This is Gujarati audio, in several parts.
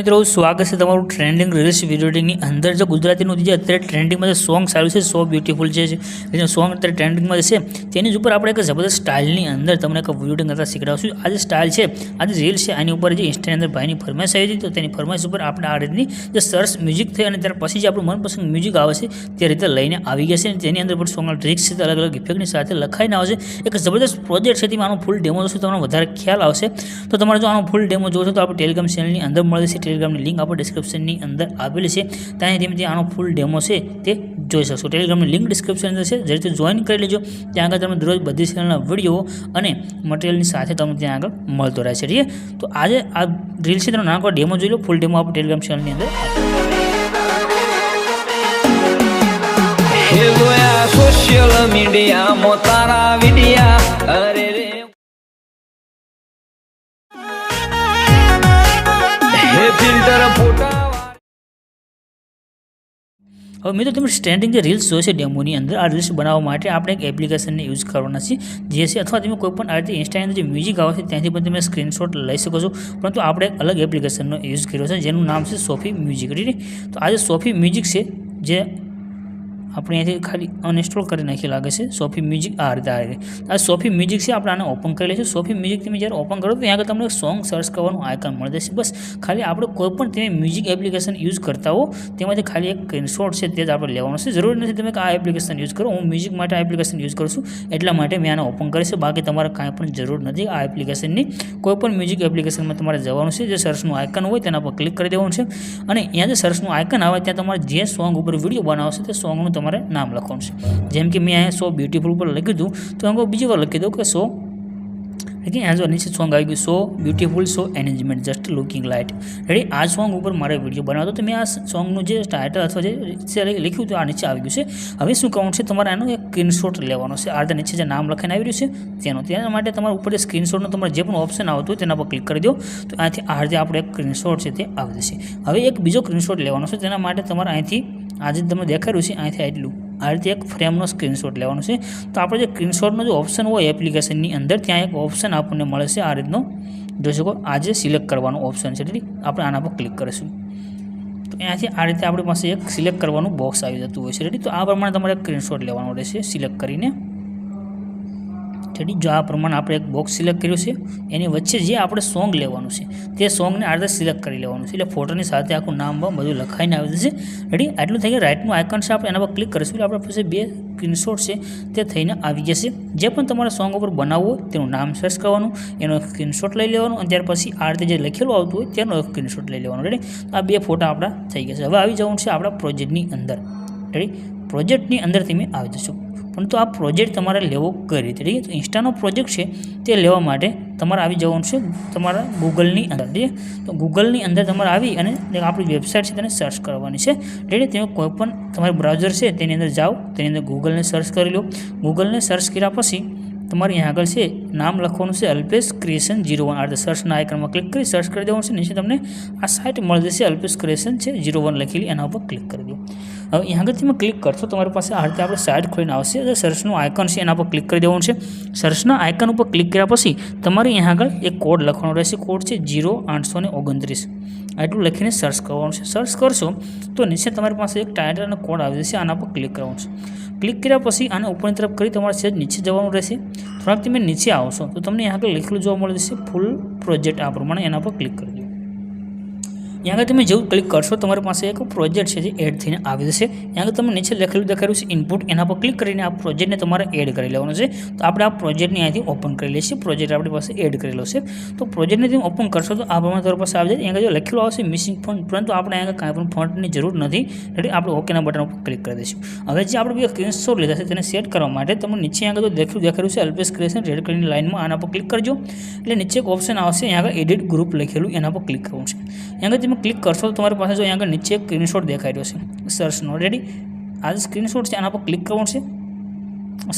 મિત્રો, સ્વાગત છે તમારું ટ્રેન્ડિંગ રીલ્સ વિડીયોની અંદર. જો ગુજરાતીનું જે અત્યારે ટ્રેન્ડિંગમાં જે સોંગ સારું છે સો બ્યુટીફુલ છે જે સોંગ અત્યારે ટ્રેન્ડિંગમાં છે, તેની જ ઉપર આપણે એક જબરદસ્ત સ્ટાઇલની અંદર તમને એક વીડિયો કરતા શીખડાવશું. આ જે સ્ટાઇલ છે, આ જે રીલ છે, આની ઉપર જે ઇન્સ્ટાની અંદર ભાઈની ફરમાઈશ આવી હતી, તો તેની ફરમાઈશ ઉપર આપણે આ રીતની જે સરસ મ્યુઝિક થઈ અને ત્યાર પછી જે આપણું મનપસંદ મ્યુઝિક આવે છે, તે રીતે લઈને આવી ગયા છે. અને તેની અંદર પણ સોંગના ટ્રિક્સ છે અલગ અલગ ઇફેક્ટની સાથે લખાઈને આવશે એક જબરદસ્ત પ્રોજેક્ટ છે, તેમાં આનો ફૂલ ડેમો જોશો તમને વધારે ખ્યાલ આવશે. તો તમારે જો આનો ફૂલ ડેમો જોશો તો આપણે ટેલિગ્રામ ચેનલની અંદર મળે છે ટેલિગ્રામની લિંક આપણે ડિસ્ક્રિપ્શનની અંદર આપેલી છે. ત્યાં ધીમે આનો ફૂલ ડેમો છે તે જોઈ શકશો. ટેલિગ્રામની લિંક ડિસ્ક્રિપ્શન અંદર છે. જે જોઈન કરી લેજો. ત્યાં આગળ તમે દરરોજ બધી ચેનલના વીડિયો અને મટીરિયલની સાથે તમને ત્યાં આગળ મળતો રહે છે ઠીક છે? તો આજે આ રીલ છે. તેનો નાનો ડેમો જોઈ લો. ફૂલ ડેમો આપણે ટેલિગ્રામ ચેનલની અંદર. સોશિયલ મીડિયા તારા વિડિયા અરે રે હવે મિત્રો તમે સ્ટેન્ડિંગ જે રીલ્સ જોશે ડેમોની અંદર, આ રીલ્સ બનાવવા માટે આપણે એક એપ્લિકેશનને યુઝ કરવાના છે જે છે અથવા તમે કોઈપણ આ રીતે ઇન્સ્ટાની જે મ્યુઝિક આવે છે, ત્યાંથી પણ તમે સ્ક્રીનશોટ લઈ શકો છો. પરંતુ આપણે એક અલગ એપ્લિકેશનનો યુઝ કર્યો છે, જેનું નામ છે સોફી મ્યુઝિક તો આ જે સોફી મ્યુઝિક છે, જે આપણે અહીંથી ખાલી અનઇન્સ્ટોલ કરી નાખી લાગે છે. સોફી મ્યુઝિક આ રીતે આ રીતે. આ સોફી મ્યુઝિક છે, આપણે આને ઓપન કરી લઈશું. સોફી મ્યુઝિક તમે જ્યારે ઓપન કરો તો ત્યાં આગળ તમને સોંગ સર્ચ કરવાનું આઇકન મળી જશે. બસ, ખાલી આપણે કોઈ પણ તમે મ્યુઝિક એપ્લિકેશન યુઝ કરતા હો, તેમાંથી ખાલી એક સ્ક્રીનશોટ છે તે જ આપણે લેવાનું છે. જરૂરી નથી તમે આ એપ્લિકેશન યુઝ કરો. હું મ્યુઝિક માટે આ એપ્લિકેશન યુઝ કરું છું, એટલા માટે મેં આને ઓપન કરીશ બાકી તમારે કાંઈ પણ જરૂર નથી આ એપ્લિકેશનની કોઈ પણ મ્યુઝિક એપ્લિકેશનમાં તમારે જવાનું છે, જે સર્ચનું આઇકન હોય તેના પર ક્લિક કરી દેવાનું છે. અને અહીંયા જે સર્ચનું આઇકન આવે, ત્યાં તમારે જે સોંગ ઉપર વીડિયો બનાવશે તે સોંગનું તમારે નામ લખવાનું છે જેમ કે મેં અહીંયા સો બ્યુટીફુલ ઉપર લખ્યું હતું તો હું બીજી વાર લખી દઉં કે સો એટલે અહીંયા જો નીચે સોંગ આવી ગયું so beautiful so engagement just looking light ready આ સોંગ ઉપર મારે વીડિયો બનાવતો તો મેં આ સોંગનું જે ટાઇટલ અથવા જે લખ્યું હતું આ નીચે આવી ગયું છે હવે શું કરવાનું છે તમારે આનો એક સ્ક્રીનશોટ લેવાનો છે આ રીતે નીચે જે નામ લખાઈને આવી રહ્યું છે તેનો તેના માટે તમારે ઉપર જે સ્ક્રીનશોટનો તમારે જે પણ ઓપ્શન આવતું હોય તેના પર ક્લિક કરી દો તો અહીંથી આ રીતે આપણે એક સ્ક્રીનશોટ છે તે આવી જશે હવે એક બીજો સ્ક્રીનશોટ લેવાનો છે તેના માટે તમારે અહીંથી આજે તમને દેખાડ્યું છે અહીંથી આટલું. આ રીતે એક ફ્રેમનો સ્ક્રીનશોટ લેવાનો છે. તો આપણે જે સ્ક્રીનશોટનો જે ઓપ્શન હોય એપ્લિકેશનની અંદર, ત્યાં એક ઓપ્શન આપણને મળે છે આ રીતનો. જોઈ શકો, આજે સિલેક્ટ કરવાનો ઓપ્શન છે એટલે આપણે આના પર ક્લિક કરીશું. તો અહીંયાથી આ રીતે આપણી પાસે એક સિલેક્ટ કરવાનું બોક્સ આવી જતું હોય છે રેડી તો આ પ્રમાણે તમારે સ્ક્રીનશોટ લેવાનો રહેશે સિલેક્ટ કરીને. રેડી જો આ પ્રમાણે આપણે એક બોક્સ સિલેક્ટ કર્યું છે, એની વચ્ચે જે આપણે સોંગ લેવાનું છે, તે સોંગને આ રીતે સિલેક્ટ કરી લેવાનું છે. એટલે ફોટોની સાથે આખું નામ બધું લખાઈને આવી જશે. રેડી આટલું થઈ ગયા. રાઇટનું આઇકન છે, આપણે એના પર ક્લિક કરીશું. એટલે આપણા પાસે બે સ્ક્રીનશોટ છે, તે થઈને આવી જશે. જે પણ તમારે સોંગ ઉપર બનાવવું હોય, તેનું નામ સર્ચ કરવાનું, એનો સ્ક્રીનશોટ લઈ લેવાનું, અને ત્યાર પછી આ રીતે જે લખેલું આવતું હોય, તેનો સ્ક્રીનશોટ લઈ લેવાનો. રેડી આ બે ફોટા આપણા થઈ ગયા છે. હવે આવી જવાનું છે આપણા પ્રોજેક્ટની અંદર. રેડી પ્રોજેક્ટની અંદર તમે આવી જશો. પરંતુ આ પ્રોજેક્ટ તમારે લેવો કઈ રીતે ઠીક તો ઇન્સ્ટાનો પ્રોજેક્ટ છે તે લેવા માટે તમારે આવી જવાનું છે તમારા ગૂગલની અંદર, ઠીક તો ગૂગલની અંદર તમારે આવી અને આપણી વેબસાઇટ છે તેને સર્ચ કરવાની છે. એટલે તમે કોઈ પણ તમારું બ્રાઉઝર છે તેની અંદર જાઓ, તેની અંદર ગૂગલને સર્ચ કરી લો. ગૂગલને સર્ચ કર્યા પછી તમારે અહીંયા આગળ છે, નામ લખવાનું છે અલ્પેશ ક્રિએશન જીરો વન. આ સર્ચના આઇકનમાં ક્લિક કરી સર્ચ કરી દેવાનું છે. નીચે તમને આ સાઇટ મળી જશે, અલ્પેશ ક્રિએશન છે જીરો વન લખેલી, એના ઉપર ક્લિક કરી દો. હવે અહીંયા આગળ તમે ક્લિક કરશો, તમારી પાસે આ રીતે આપણે સાઇટ ખોલીને આવશે. એટલે સર્ચનું આઇકન છે, એના પર ક્લિક કરી દેવાનું છે. સર્ચના આઇકન ઉપર ક્લિક કર્યા પછી તમારે અહીંયા આગળ એક કોડ લખવાનો રહેશે. કોડ છે જીરો આઠસો ઓગણત્રીસ. આટલું લખીને સર્ચ કરવાનું છે. સર્ચ કરશો તો નીચે તમારી પાસે એક ટાઇટલ અને કોડ આવી જશે. આના પર ક્લિક કરવાનું છે. ક્લિક કર્યા પછી આને ઉપરની તરફ કરી તમારે સેજ નીચે જવાનું રહેશે. થોડાક તમે નીચે આવશો તો તમને આગળ લખેલું જોવા મળી જશે ફૂલ પ્રોજેક્ટ આ પ્રમાણે એના પર ક્લિક કરી દો અહીંયા આગળ તમે જેવું ક્લિક કરશો તમારી પાસે એક પ્રોજેક્ટ છે જે એડ થઈને આવી જશે ત્યાં આગળ તમે નીચે લખેલું દેખાડ્યું છે ઇનપુટ એના પર ક્લિક કરીને આ પ્રોજેક્ટને તમારે એડ કરી લેવાનો છે તો આપણે આ પ્રોજેક્ટને અહીંથી ઓપન કરી લઈશું પ્રોજેક્ટ આપણી પાસે એડ કરેલો છે તો પ્રોજેક્ટને તમે ઓપન કરશો તો આ પ્રમાણે તમારી પાસે આવી જાય અહીંયા જો લખેલું આવશે મિસિંગ ફોન્ટ પરંતુ આપણે અહીંયા કાંઈ પણ ફોન્ટની જરૂર નથી એટલે આપણે ઓકેના બટન ઉપર ક્લિક કરી દઈશું હવે જે આપણે બે સ્ક્રીનશોટ લીધા છે તેને સેટ કરવા માટે તમે નીચે આગળ જો દેખ્યું દેખાડ્યું છે અલ્પેશ ક્રિએશન રેડ કલરની લાઇનમાં આના પર ક્લિક કરજો એટલે નીચે એક ઓપ્શન આવશે અહીંયા આગળ એડિટ ગ્રુપ લખેલું એના પર ક્લિક કરવું છે અહીંયા આગળ તમે ક્લિક કરશો તો તમારી પાસે જો અહીંયા આગળ નીચે એક સ્ક્રીનશોટ દેખાઈ રહ્યો છે. સર્ચનો રેડી આ જે સ્ક્રીનશોટ છે, આના પર ક્લિક કરવાનું છે.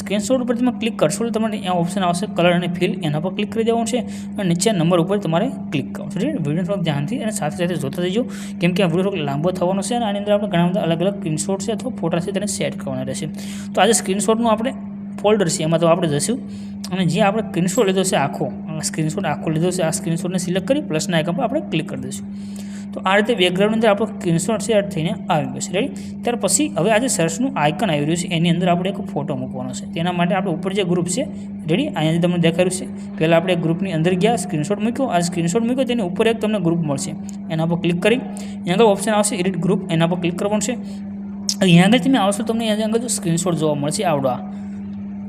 સ્ક્રીનશોટ ઉપર તમે ક્લિક કરશો તો તમારે અહીંયા ઓપ્શન આવશે કલર અને ફિલ એના પર ક્લિક કરી દેવાનું છે અને નીચે નંબર ઉપર તમારે ક્લિક કરવાનું છે. વીડિયો થોડોક ધ્યાનથી અને સાથે સાથે જોતા જજો. કેમ કે આ વીડિયો થોડોક લાંબો થવાનો છે અને આની અંદર આપણે ઘણા બધા અલગ અલગ સ્ક્રીનશોટ છે અથવા ફોટા છે તેને સેટ કરવાના રહેશે. તો આજે સ્ક્રીનશોટનું આપણે ફોલ્ડર છે, એમાં તો આપણે જશું અને જે આપણે સ્ક્રીનશોટ લીધો છે આખો સ્ક્રીનશોટ આખો લીધો છે, આ સ્ક્રીનશોટને સિલેક્ટ કરી પ્લસના આઇકન પર આપણે ક્લિક કરી દઈશું. તો આ રીતે બેકગ્રાઉન્ડ અંદર આપણો સ્ક્રીનશોટ સેટ થઈને આવી ગયો છે. રેડી ત્યાર પછી હવે આજે સર્ચનું આઇકન આવી રહ્યું છે. એની અંદર આપણે એક ફોટો મૂકવાનો છે. તેના માટે આપણે ઉપર જે ગ્રુપ છે રેડી અહીંયાથી તમને દેખાડ્યું છે. પહેલાં આપણે ગ્રુપની અંદર ગયા સ્ક્રીનશોટ મૂક્યો. આ સ્ક્રીનશોટ મૂક્યો, તેની ઉપર એક તમને ગ્રુપ મળશે. એના પર ક્લિક કરી. અહીંયા આગળ ઓપ્શન આવશે એડિટ ગ્રુપ એના પર ક્લિક કરવાનું છે. અહીંયા આગળ તમે આવશો, તમને અહીંયા આગળ સ્ક્રીનશોટ જોવા મળશે આવડવા.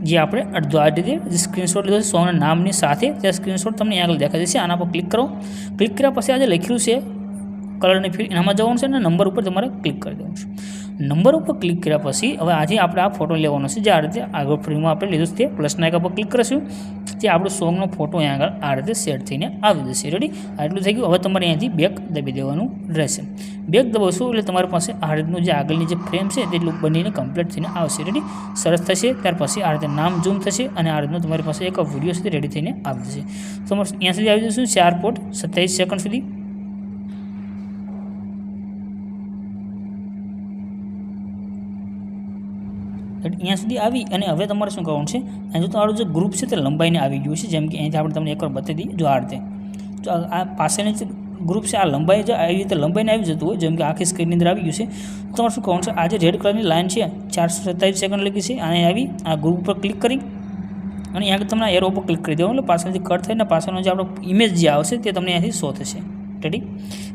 જે આપણે અડધો આ રીતે જે સ્ક્રીનશોટ લીધો છે, સોના નામની સાથે તે સ્ક્રીનશોટ તમને આગળ દેખાય છે. આના પર ક્લિક કરો. ક્લિક કર્યા પછી આજે લખ્યું છે કલરની ફીલ એનામાં જવાનું છે અને નંબર ઉપર તમારે ક્લિક કરી દેવાનું છે. નંબર ઉપર ક્લિક કર્યા પછી હવે આજે આપણે આ ફોટો લેવાનો છે. જે આ રીતે આગળ ફ્રીમાં આપણે લીધું છે તે પ્લસના એક પર ક્લિક કરીશું. જે આપણો સોંગનો ફોટો અહીંયા આગળ આ રીતે સેટ થઈને આવી જશે. રેડી આટલું થઈ ગયું. હવે તમારે અહીંયાથી બેક દબી દેવાનું રહેશે. બેક દબાવશો એટલે તમારી પાસે આ રીતનું જે આગળની જે ફ્રેમ છે તેટલું બનીને કમ્પ્લીટ થઈને આવશે. રેડી સરસ થશે. ત્યાર પછી આ રીતે નામ ઝૂમ થશે અને આ રીતનું તમારી પાસે એક વીડિયો છે રેડી થઈને આવી જશે. તમારે અહીંયા સુધી આવી જશું. ચાર પોટ સત્યાવીસ સેકન્ડ સુધી. અહીંયા સુધી આવી અને હવે તમારે શું કરવાનું છે? અહીં જો તમારું જે ગ્રુપ છે તે લંબાઈને આવી ગયું છે, જેમ કે અહીંથી આપણે તમને એકવાર બતાવી દઈએ, જો આ રીતે. તો આ પાસેની જે ગ્રુપ છે, આ લંબાઈ જે આવી રીતે લંબાઈને આવી જતું હોય, જેમ કે આખી સ્ક્રીનની અંદર આવી ગયું છે તમારે શું કરવાનું છે? આ જે રેડ કલરની લાઇન છે, ચારસો સત્તાવીસ સેકન્ડ લખી છે અને આવી આ ગ્રુપ પર ક્લિક કરી અને અહીંયા તમને એરો ઉપર ક્લિક કરી દેવાનું, એટલે પાછળથી કટ થઈને પાછળનો જે આપણો ઇમેજ જે આવશે તે તમને અહીંથી શો થશે. રેડી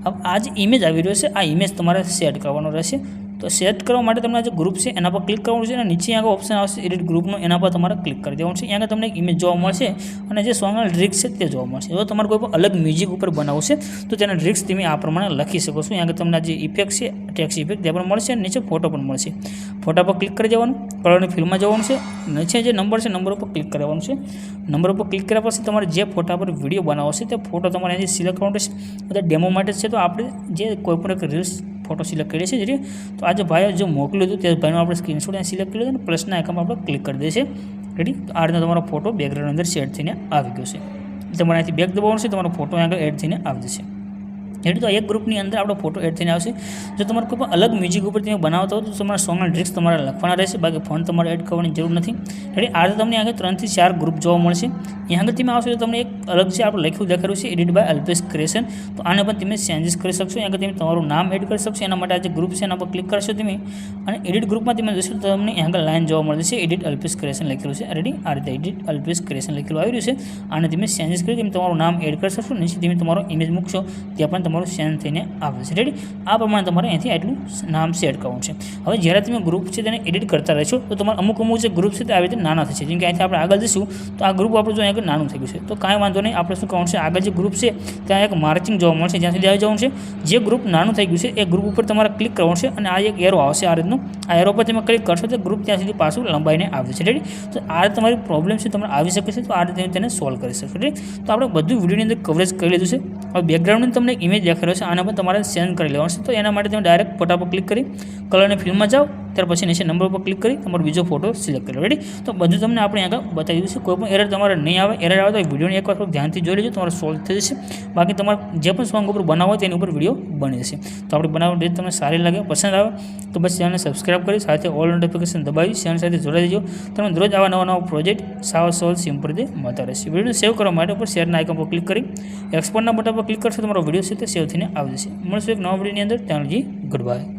હવે આ જે ઇમેજ આવી રહ્યો છે, આ ઇમેજ તમારે સેટ કરવાનો રહેશે. તો સેટ કરવા માટે તમને જે ગ્રુપ છે, એના પર ક્લિક કરવાનું છે અને નીચે આગળ ઓપ્શન આવશે એડિટ ગ્રુપનું એના પર તમારે ક્લિક કરી દેવાનું છે. અહીંયા તમને ઇમેજ જોવા મળશે અને જે સોંગના લિરિક્સ છે તે જોવા મળશે. જો તમારે કોઈ પણ અલગ મ્યુઝિક ઉપર બનાવવું છે, તો તેના લિરિક્સ તમે આ પ્રમાણે લખી શકો છો. અહીંયા તમને જે ઇફેક્ટ છે ટેક્સ ઇફેક્ટ તે પણ મળશે અને નીચે ફોટો પણ મળશે. ફોટા પર ક્લિક કરી દેવાનું કલરની ફિલ્મમાં જવાનું છે. નીચે જે નંબર છે નંબર ઉપર ક્લિક કરવાનું છે. નંબર ઉપર ક્લિક કર્યા પછી તમારે જે ફોટા પર વીડિયો બનાવવો છે, તે ફોટો તમારે અહીંથી સિલેક્ટ કરવાનો છે. બધા ડેમો માટે છે, તો આપણે જે કોઈ પણ એક રીલ્સ ફોટો સિલેક્ટ કરીએ છીએ જે તો આજે ભાઈ જે મોકલ્યું હતું, તે ભાઈનો આપણે સ્ક્રીનશોટ અહીંયા સિલેક્ટ કર્યો અને પ્લસના આઇકનમાં આપણે ક્લિક કરી છીએ. રેડી આ રીતે તમારો ફોટો બેકગ્રાઉન્ડ અંદર સેટ થઈને આવી ગયો છે. તમારે અહીંથી બેક દબાવવાનું છે, તમારો ફોટો આગળ એડ થઈને આવી જશે. એટલે તો એક ગ્રુપની અંદર આપણો ફોટો એડ થઈને આવશે. જો તમારે કોઈ પણ અલગ મ્યુઝિક ઉપર તમે બનાવતા હો તો તમારા સોંગના ડ્રિક્સ તમારે લખવાના રહેશે, બાકી ફોન તમારે એડ કરવાની જરૂર નથી. એટલે આજે તમને આગળ ત્રણથી ચાર ગ્રુપ જોવા મળશે. અહીંયા આગળ તમે આવશો તો તમને એક અલગ છે આપણે લખ્યું દેખાડ્યું છે એડિટ બાય અલ્પેશ ક્રિએશન તો આને પણ તમે ચેન્જીસ કરી શકશો. અહીંયા તમે તમારું નામ એડ કરી શકશો. એના માટે આ જે ગ્રુપ છે એના પર ક્લિક કરશો તમે. અને એડિટ ગ્રુપમાં તમે જશો તો તમને અહીંયા આગળ લાઇન જોવા મળશે એડિટ અલ્પેશ ક્રિએશન લખેલું છે. રેડી આ રીતે એડિટ અલ્પેશ ક્રિએશન લખેલું આવી રહ્યું છે. આને તમે ચેન્જીસ કરી તમે તમારું નામ એડ કરી શકશો. નીચે તમે તમારો ઇમેજ મૂકશો. ત્યાં પણ તમારું સેન્ડ થઈને આવે છે. રેડી આ પ્રમાણે તમારે અહીંથી આટલું નામ સેટ કરવાનું છે. હવે જ્યારે તમે ગ્રુપ છે તેને એડિટ કરતા રહેશો, તો તમારે અમુક અમુક જે ગ્રુપ છે તે આવી રીતે નાના થશે. જેમ કે અહીંથી આપણે આગળ જઈશું, તો આ ગ્રુપ આપણું જો આગળ નાનું થઈ ગયું છે. તો કાંઈ વાંધો નહીં, આપણે શું કરવાનું છે, આગળ જે ગ્રુપ છે, ત્યાં એક માર્ચિંગ જોવા મળશે જ્યાં સુધી આવી જવાનું છે. જે ગ્રુપ નાનું થઈ ગયું છે, એ ગ્રુપ ઉપર તમારે ક્લિક કરવાનું છે અને આ એક એરો આવશે આ રીતનું. આ એરો પર તમે ક્લિક કરશો, તો ગ્રુપ ત્યાં સુધી પાછું લંબાઈને આવે છે રેડી તો આ તમારી પ્રોબ્લેમ છે, તમારે આવી શકે છે, તો આ રીતે તેને સોલ્વ કરી શકશો રેડી તો આપણે બધું વિડીયોની અંદર કવરેજ કરી લીધું છે. હવે બેકગ્રાઉન્ડની તમને એક ઇમેજ રહ્યો છે આના પર તમારે સેન્ડ કરી લેવાનું છે. તો એના માટે તમે ડાયરેક્ટ ફોટા પર ક્લિક કરી કલરની ફિલ્મમાં જાઓ, ત્યાર પછી નીચે નંબર પર ક્લિક કરી, તમારો બીજો ફોટો સિલેક્ટ કરી રેડી તો બધું તમને આપણે આગળ બતાવી દીધું છે કોઈ પણ એરર તમારે નહીં આવે એરર આવે તો વિડીયોને એકવાર ધ્યાનથી જોઈ લેજો, તમારો સોલ્વ થઈ જશે. બાકી તમારે જે પણ સોંગ ઉપર બનાવો તેની ઉપર વીડિયો બની જશે તો આપણે બનાવવાની રીત તમને સારી લાગે, પસંદ આવે, તો બસ ચેનલને સબસ્ક્રાઈબ કરી, સાથે ઓલ નોટિફિકેશન દબાવી ચેનલ સાથે જોડાઈ દેજો. તમે દરરોજ આવા નવા નવા પ્રોજેક્ટ સાવ સોલ સિમ્પલ રીતે મળતા રહેશે. વિડીયોને સેવ કરવા માટે ઉપર શેરના આઇકન પર ક્લિક કરી એક્સપોર્ટના બટન પર ક્લિક કરશો, તમારો વીડિયો છે તે સેવ થઈને આવી જશે. મળશું એક નવા વિડીયોની અંદર. ત્યાં ગુડ બાય